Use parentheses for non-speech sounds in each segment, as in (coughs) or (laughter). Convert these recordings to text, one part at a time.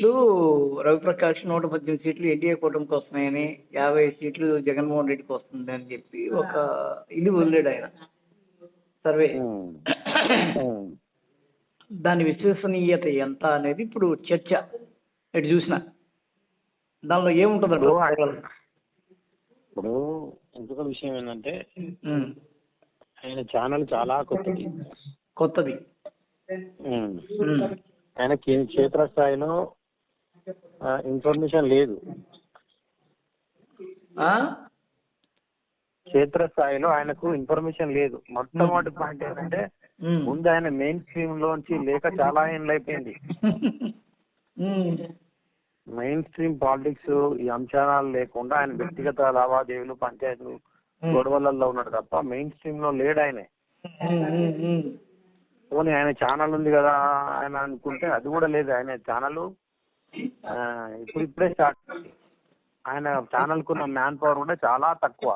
సీట్లు రవిప్రకాష్ నూట పద్దెనిమిది సీట్లు ఎన్డీఏ కూటమికి వస్తున్నాయని యాభై సీట్లు జగన్మోహన్ రెడ్డికి వస్తుంది అని చెప్పి ఒక ఇల్లు వదిలేడు ఆయన. సర్వే. దాని విశ్వసనీయత ఎంత అనేది ఇప్పుడు చర్చ. ఎటు చూసిన. దానిలో ఏముంటుంది ఇప్పుడు ఇంకొక విషయం ఏంటంటే ఆయన ఛానల్ చాలా కొత్తది. కొత్తది. ఆయన క్షేత్రస్థాయిలో ఇన్ఫర్మేషన్ లేదు? క్షేత్రస్థాయిలో ఆయనకు ఇన్ఫర్మేషన్ లేదు మొట్టమొదటి పాయింట్ ఏంటంటే. ముందు ఆయన మెయిన్ స్ట్రీమ్ లోంచి లేక చాలా ఏళ్ళు అయిపోయింది. (laughs) మెయిన్ స్ట్రీమ్ పాలిటిక్స్ ఈ అంశాలు లేకుండా ఆయన వ్యక్తిగత లావాదేవీలు పంచాయతీలు గొడవలలో ఉన్నాడు తప్ప మెయిన్ స్ట్రీమ్లో లేడు ఆయనే. పోనీ ఆయన ఛానల్ ఉంది కదా ఆయన అనుకుంటే అది కూడా లేదు ఆయన ఛానల్ ఇప్పుడు ఇప్పుడే స్టార్ట్. ఆయన ఛానల్ కున్న మ్యాన్ పవర్ కూడా చాలా తక్కువ.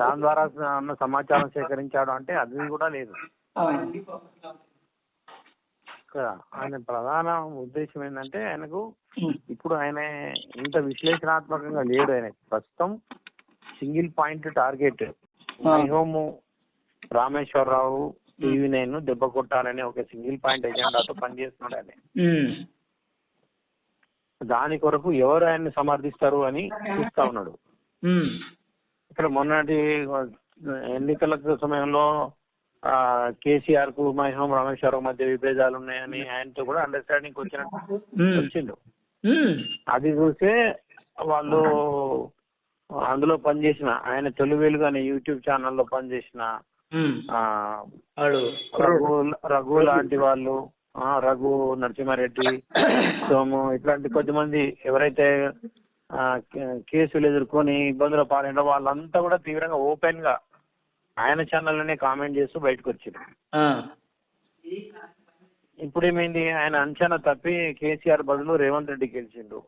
దాని ద్వారా ఉన్న సమాచారం సేకరించాడు అంటే అది కూడా లేదు. ఆయన ప్రధాన ఉద్దేశం ఏంటంటే ఆయనకు. ఇప్పుడు ఆయన ఇంత విశ్లేషణాత్మకంగా లేడు ఆయన ప్రస్తుతం single point target. Home Rameswararao TV nine దెబ్బ కొట్టాలని ఒక సింగిల్ పాయింట్ ఎజెండాతో పనిచేస్తున్నాడు ఆయన. దాని కొరకు ఎవరు ఆయన్ని సమర్థిస్తారు అని చూస్తా ఉన్నాడు. ఇక్కడ మొన్నటి ఎన్నికల సమయంలో ఆ కేసీఆర్కు మహేం రామేశ్వరరావు మధ్య విభేదాలు ఉన్నాయని ఆయనతో కూడా అండర్స్టాండింగ్ వచ్చినట్టు. వచ్చిండు. అది చూసే వాళ్ళు అందులో పనిచేసిన ఆయన తొలివేలుగా అనే యూట్యూబ్ ఛానల్లో పనిచేసిన రఘు రఘు లాంటి వాళ్ళు రఘు నరసింహారెడ్డి (coughs) సోము ఇట్లాంటి కొద్దిమంది ఎవరైతే కేసులు ఎదుర్కొని ఇబ్బందులు పాలైన వాళ్ళంతా కూడా తీవ్రంగా ఓపెన్గా ఆయన ఛానల్లోనే కామెంట్ చేస్తూ బయటకు వచ్చారు ఆ. ఇప్పుడు ఏమైంది ఆయన అంచనా తప్పి కేసీఆర్ బదులు రేవంత్ రెడ్డి గెలిచిండు.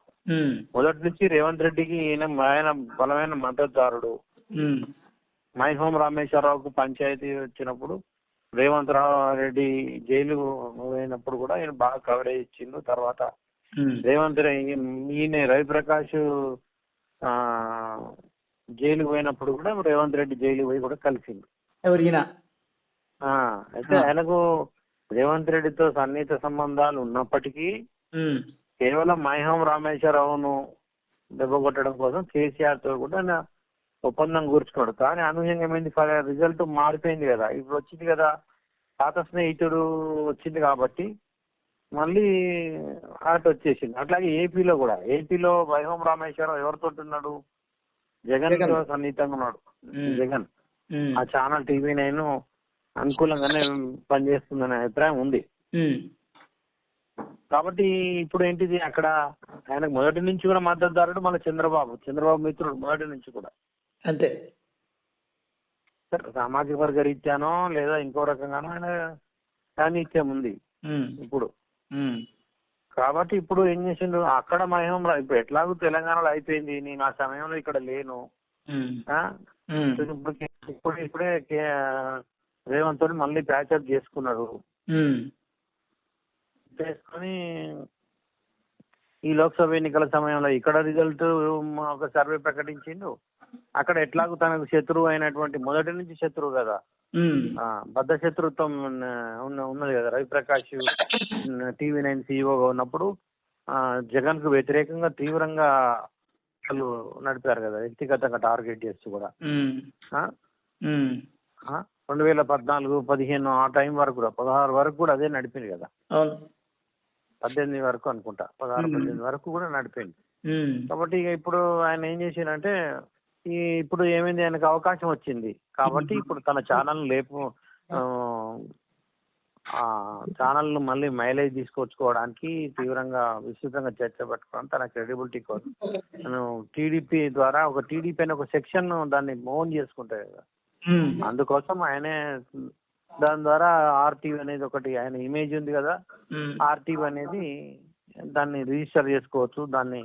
మొదటి నుంచి రేవంత్ రెడ్డికి ఈయన ఆయన బలమైన మద్దతుదారుడు. మై హోమ్ రామేశ్వరరావుకు పంచాయతీ వచ్చినప్పుడు రేవంత్ రావు రెడ్డి జైలు పోయినప్పుడు కూడా ఆయన బాగా కవరేజ్ ఇచ్చిండు తర్వాత. రేవంత్ రె- ఈయన రవిప్రకాష్ ఆ, జైలుకు పోయినప్పుడు కూడా రేవంత్ రెడ్డి జైలు పోయి కూడా కలిసిండు అయితే ఆయనకు రేవంత్ రెడ్డితో సన్నిహిత సంబంధాలు ఉన్నప్పటికీ. కేవలం మైహం రామేశ్వరరావును దెబ్బ కొట్టడం కోసం కేసీఆర్తో కూడా ఆయన ఒప్పందం కూర్చున్నాడు. కానీ అనూహ్యంగా ఏమైంది? రిజల్ట్ మారిపోయింది కదా. ఇప్పుడు వచ్చింది కదా. పాత స్నేహితుడు వచ్చింది కాబట్టి మళ్ళీ అటు వచ్చేసింది. అట్లాగే ఏపీలో కూడా. ఏపీలో వైహం రామేశ్వరరావు ఎవరితో ఉన్నాడు జగన్. సన్నిహితంగా ఉన్నాడు. జగన్. ఆ ఛానల్ టీవీ నైన్ అనుకూలంగానే పనిచేస్తుందనే అభిప్రాయం ఉంది. కాబట్టి ఇప్పుడు ఏంటిది? అక్కడ ఆయనకు మొదటి నుంచి కూడా మద్దతుదారుడు మన చంద్రబాబు. చంద్రబాబు మిత్రుడు మొదటి నుంచి కూడా. అంతే. సరే, సామాజిక వర్గ రీత్యానో లేదా ఇంకో రకంగానో ఆయన సాన్నిధ్యం ఉంది. ఇప్పుడు. కాబట్టి ఇప్పుడు ఏం చేసిండు అక్కడ మహిమ ఇప్పుడు ఎట్లాగో తెలంగాణలో అయిపోయింది. నేను ఆ సమయంలో ఇక్కడ లేను. ఇప్పుడు ఇప్పుడు ఇప్పుడే రేవంత్ మళ్ళీ ప్యాచప్ చేసుకున్నాడు. ఉమ్. చేసుకొని ఈ లోక్సభ ఎన్నికల సమయంలో ఇక్కడ రిజల్ట్ ఒక సర్వే ప్రకటించిండు. అక్కడ ఎట్లాగో తనకు శత్రువు అయినటువంటి మొదటి నుంచి శత్రువు కదా. బద్ధ శత్రుత్వం ఉన్న ఉన్న- ఉన్నది కదా రవిప్రకాష్ టీవీ నైన్ సీఈఓగా ఉన్నప్పుడు ఆ, జగన్కు వ్యతిరేకంగా తీవ్రంగా వాళ్ళు నడిపారు కదా వ్యక్తిగతంగా టార్గెట్ చేస్తూ కూడా? రెండు వేల పద్నాలుగు పదిహేను ఆ టైం వరకు కూడా పదహారు వరకు కూడా అదే నడిపింది కదా. పద్దెనిమిది వరకు అనుకుంటా పదహారు. పద్దెనిమిది వరకు కూడా నడిపింది. కాబట్టి ఇక ఇప్పుడు ఆయన ఏం చేసిండంటే ఈ ఇప్పుడు ఏమైంది? ఆయనకు అవకాశం వచ్చింది. కాబట్టి ఇప్పుడు తన ఛానల్ లేపు ఆ, ఛానల్ను మళ్ళీ మైలేజ్ తీసుకొచ్చుకోవడానికి తీవ్రంగా విస్తృతంగా చర్చ పెట్టుకోవడం తన క్రెడిబిలిటీ కోసం. టీడీపీ ద్వారా ఒక టీడీపీ అనే ఒక సెక్షన్ దాన్ని మోన్ చేసుకుంటాయి కదా. అందుకోసం ఆయనే దాని ద్వారా ఆర్టీవీ అనేది ఒకటి ఆయన ఇమేజ్ ఉంది కదా. ఆర్టీవీ అనేది దాన్ని రిజిస్టర్ చేసుకోవచ్చు దాన్ని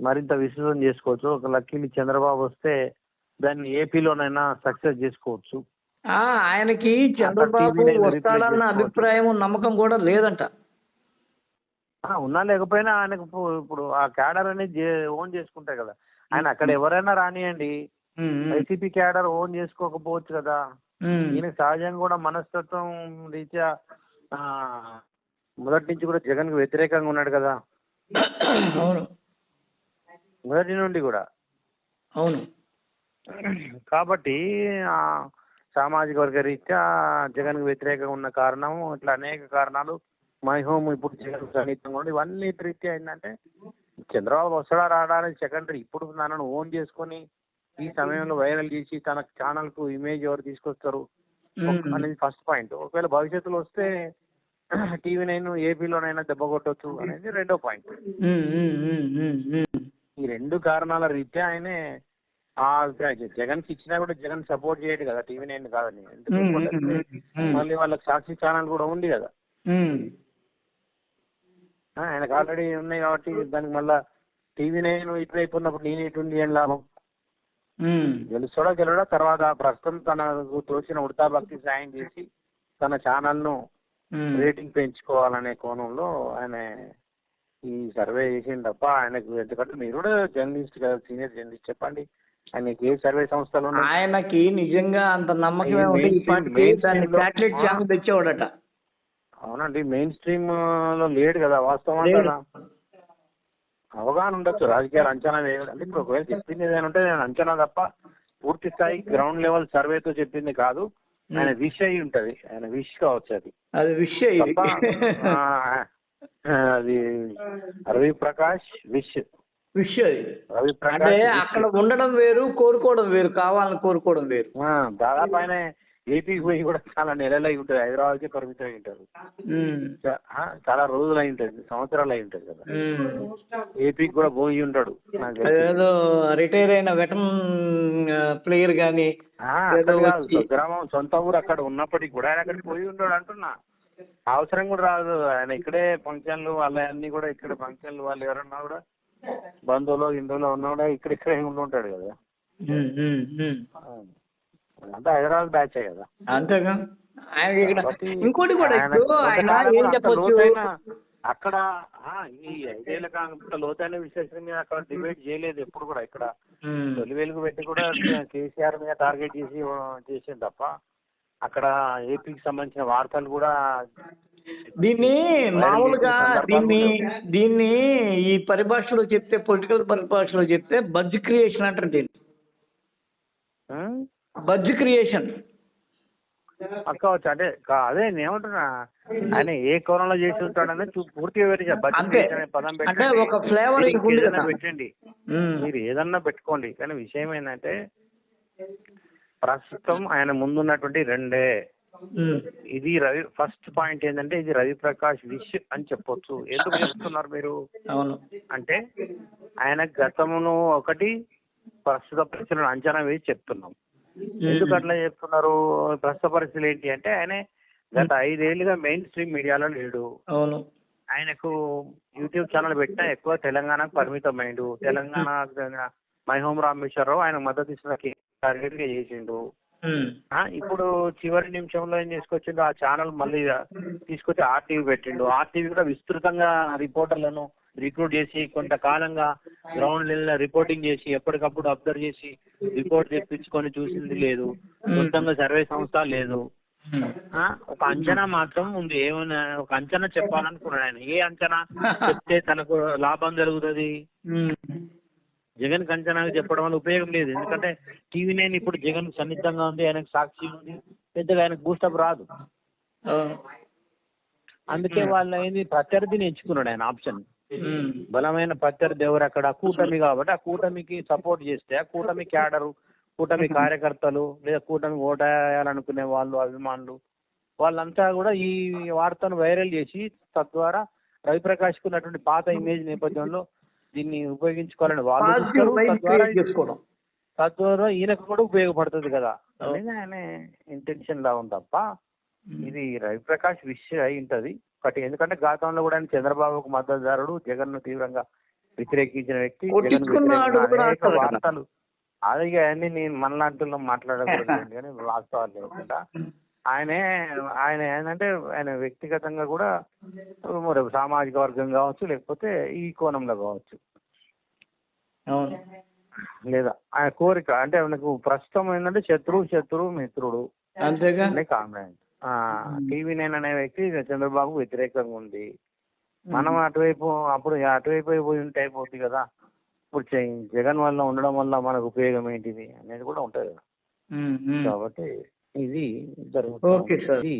మరింత విస్తృతం చేసుకోవచ్చు. ఒక లక్కీని చంద్రబాబు వస్తే దాన్ని ఏపీలోనైనా సక్సెస్ చేసుకోవచ్చు. ఆయనకి చంద్రబాబు వస్తాడన్న. అభిప్రాయం నమ్మకం కూడా లేదంట. ఆ, ఉన్నా లేకపోయినా ఆయనకు ఇప్పుడు ఆ క్యాడర్ అనేది ఓన్ చేసుకుంటాయి కదా. ఆయన అక్కడ ఎవరైనా రానియండి. వైసీపీ క్యాడర్ ఓన్ చేసుకోకపోవచ్చు కదా. ఈయన సహజంగా కూడా మనస్తత్వం రీత్యా మొదటి నుంచి కూడా జగన్కు వ్యతిరేకంగా ఉన్నాడు కదా. (coughs) అవును. మొదటి నుండి కూడా. అవును. కాబట్టి ఆ, సామాజిక వర్గ రీత్యా జగన్కు వ్యతిరేకంగా ఉన్న కారణం ఇట్లా అనేక కారణాలు మై హోమ్ ఇప్పుడు జగన్ సన్నిహితంగా ఉండి ఇవన్నీ రీత్యా ఏంటంటే చంద్రబాబు వస్తాడా రాడా అనేది సెకండరీ. ఇప్పుడు నన్ను ఓన్ చేసుకొని ఈ సమయంలో వైరల్ చేసి తన ఛానల్కు ఇమేజ్ ఎవరు తీసుకొస్తారు? అనేది ఫస్ట్ పాయింట్. ఒకవేళ భవిష్యత్తులో వస్తే టీవీ నైన్ ఏపీలోనైనా దెబ్బ కొట్టొచ్చు అనేది రెండో పాయింట్. ఈ రెండు కారణాల రీత్యా ఆయనే ఆ జగన్కి ఇచ్చినా కూడా జగన్ సపోర్ట్ చేయడు కదా టీవీ నైన్ కాదని. మళ్ళీ వాళ్ళకి సాక్షి ఛానల్ కూడా ఉంది కదా. ఆయనకు ఆల్రెడీ ఉన్నాయి కాబట్టి దానికి మళ్ళా టీవీ నైన్ ఇటువైపు ఉన్నప్పుడు నేను ఇటుండి ఏం లాభం. గెలుస్తాడో గెలవడో తర్వాత ప్రస్తుతం తనకు తోచిన ఉడతా భక్తి సాయం చేసి తన ఛానల్ను ఉమ్. రేటింగ్ పెంచుకోవాలనే కోణంలో ఆయన ఈ సర్వే చేసిండు తప్ప ఆయనకు ఎందుకంటే మీరు కూడా జర్నలిస్ట్ కదా సీనియర్ జర్నలిస్ట్ చెప్పండి. ఆయనకి ఏ సర్వే సంస్థలు ఆయనకి నిజంగా అంత ఛానల్ తెచ్చేవాడట. అవునండి మెయిన్ స్ట్రీమ్లో లేడు కదా వాస్తవం అవగాహన ఉండొచ్చు రాజకీయాలు అంచనా వేయడం అంటే ఇప్పుడు ఒకవేళ చెప్పింది ఏదైనా ఉంటే నేను అంచనా తప్ప పూర్తి స్థాయి గ్రౌండ్ లెవెల్ సర్వేతో చెప్పింది కాదు. ఆయన విష్ అయి ఉంటది. ఆయన విష్ కావచ్చు అది. అది ఆ, అది రవి ప్రకాష్ విష్. విషయం. ఇది రవి అంటే. అక్కడ ఉండడం వేరు కోరుకోవడం వేరు కావాలని కోరుకోవడం వేరు. దాదాపు ఆయన ఏపీకి పోయి కూడా చాలా నెలలు అయి ఉంటుంది హైదరాబాద్కి పరిమితం అయి ఉంటారు చాలా రోజులు అయి ఉంటుంది సంవత్సరాలు అయి ఉంటుంది కదా. ఏపీకి కూడా పోయి ఉంటాడు. అదేదో రిటైర్ అయిన వెటన్ ప్లేయర్ గాని ఏదో అక్కడ స్వగ్రామం సొంత ఊరు అక్కడ ఉన్నప్పటికీ కూడా ఆయన అక్కడికి పోయి ఉంటాడు అంటున్నా. అవసరం కూడా రాదు. ఆయన ఇక్కడే ఫంక్షన్లు వాళ్ళ అన్ని కూడా ఇక్కడ ఫంక్షన్లు. వాళ్ళు ఎవరన్నా కూడా బంధువులు హిందువులు ఉన్నా కూడా ఇక్కడ ఇక్కడే ఉంటాడు కదా. అంతా హైదరాబాద్ బ్యాచే కదా. అంతేగా ఇంకోటి కూడా అక్కడ ఆ, ఈ ఐదేళ్ళ లోతైన విశ్లేషణ మీద అక్కడ డిబేట్ చేయలేదు ఎప్పుడు కూడా. ఇక్కడ. తొలి వెలుగు పెట్టి కూడా కేసీఆర్ మీద టార్గెట్ చేసి చేసింది తప్ప అక్కడ ఏపీకి సంబంధించిన వార్తలు కూడా దీన్ని మామూలుగా దీన్ని. దీన్ని ఈ పరిభాషలో చెప్తే పొలిటికల్ పరిభాషలో చెప్తే బజ్ క్రియేషన్ అంటారు దీన్ని. బజ్ క్రియేషన్ అక్కవచ్చు అంటే అదే నేను ఏమంటున్నా ఆయన ఏ కోణంలో చేసి ఉంటాడని పూర్తిగా వివరించారు అంటే ఒక ఫ్లేవర్ పెట్టండి. మీరు ఏదన్నా పెట్టుకోండి. కానీ విషయం ఏంటంటే ప్రస్తుతం ఆయన ముందున్నటువంటి రెండే. ఉమ్. ఇది రవి ఫస్ట్ పాయింట్ ఏంటంటే ఇది రవి ప్రకాష్ విష్ అని చెప్పొచ్చు. ఎందుకు చెప్తున్నారు మీరు? అవును. అంటే ఆయన గతమును ఒకటి ప్రస్తుత పరిస్థితులను అంచనా వేసి చెప్తున్నాం. ఎందుకు అట్లా చెప్తున్నారు? ప్రస్తుత పరిస్థితులు ఏంటి అంటే ఆయన గత ఐదేళ్ళుగా మెయిన్ స్ట్రీమ్ మీడియాలో లేడు. అవును. ఆయనకు యూట్యూబ్ ఛానల్ పెట్టినా ఎక్కువ తెలంగాణకు పరిమితమైండు. తెలంగాణ మై హోమ్ రామేశ్వరరావు ఆయన మద్దతు ఇస్తున్న టార్గెట్గా చేసిండు ఇప్పుడు చివరి నిమిషంలో ఏం చేసుకొచ్చిండు? ఆ ఛానల్ మళ్ళీ తీసుకొచ్చి ఆర్టీవీ పెట్టిండు. ఆర్టీవీ కూడా విస్తృతంగా రిపోర్టర్లను రిక్రూట్ చేసి కొంతకాలంగా గ్రౌండ్ లెవెల్ రిపోర్టింగ్ చేసి ఎప్పటికప్పుడు అబ్జర్వ్ చేసి రిపోర్ట్ తెప్పించుకొని చూసింది లేదు. మొత్తంగా సర్వే సంస్థ లేదు. ఒక అంచనా మాత్రం ఉంది. ఏమైనా ఒక అంచనా చెప్పాలనుకున్నాడు ఆయన. ఏ అంచనా? (laughs) చెప్తే తనకు లాభం జరుగుతుంది. జగన్ అంచనా చెప్పడం వల్ల ఉపయోగం లేదు. ఎందుకంటే టీవీ నైన్ ఇప్పుడు జగన్ సన్నిహితంగా ఉంది ఆయనకు సాక్షి ఉంది పెద్దగా ఆయనకు బూస్టప్ రాదు. అందుకే వాళ్ళు ఏంది ప్రత్యర్థిని ఎంచుకున్నాడు ఆయన ఆప్షన్. బలమైన ప్రత్యర్థి ఎవరు అక్కడ? కూటమి కాబట్టి ఆ కూటమికి సపోర్ట్ చేస్తే ఆ కూటమి క్యాడరు కూటమి కార్యకర్తలు లేదా కూటమి ఓటేయాలనుకునే వాళ్ళు అభిమానులు వాళ్ళంతా కూడా ఈ వార్తను వైరల్ చేసి తద్వారా రవిప్రకాష్కు ఉన్నటువంటి పాత ఇమేజ్ నేపథ్యంలో దీన్ని ఉపయోగించుకోవాలని వాళ్ళు చేసుకోవడం. తద్వారా ఈయనకు కూడా ఉపయోగపడుతుంది కదా. ఆయన ఇంటెన్షన్ లా ఉంది తప్ప ఇది రవిప్రకాష్ విష్ అయి ఉంటది. ఒకటి ఎందుకంటే గతంలో కూడా ఆయన చంద్రబాబుకు మద్దతుదారుడు జగన్ను తీవ్రంగా వ్యతిరేకించిన వ్యక్తి జగన్. వార్తలు. అది అన్ని నేను మనలాంటి మాట్లాడకూడదు (laughs) కానీ వాస్తవాలు లేకుండా ఆయనే ఆయన ఏంటంటే ఆయన వ్యక్తిగతంగా కూడా మరి సామాజిక వర్గం కావచ్చు లేకపోతే ఈ కోణంలో కావచ్చు. అవును. లేదా ఆయన కోరిక అంటే ఆయనకు ప్రస్తుతం ఏంటంటే శత్రువు శత్రువు మిత్రుడు. అంతేగా? కామెంట్ టీవీ నైన్ అనే వ్యక్తి చంద్రబాబు వ్యతిరేకంగా ఉంది. మనం అటువైపు అప్పుడు అటువైపు అయిపోయి ఉంటే అయిపోతుంది కదా. ఇప్పుడు జగన్ వల్ల ఉండడం వల్ల మనకు ఉపయోగం ఏంటిది అనేది కూడా ఉంటుంది కదా. కాబట్టి ఇది జరుగుతుంది ఓకే సార్. ఇది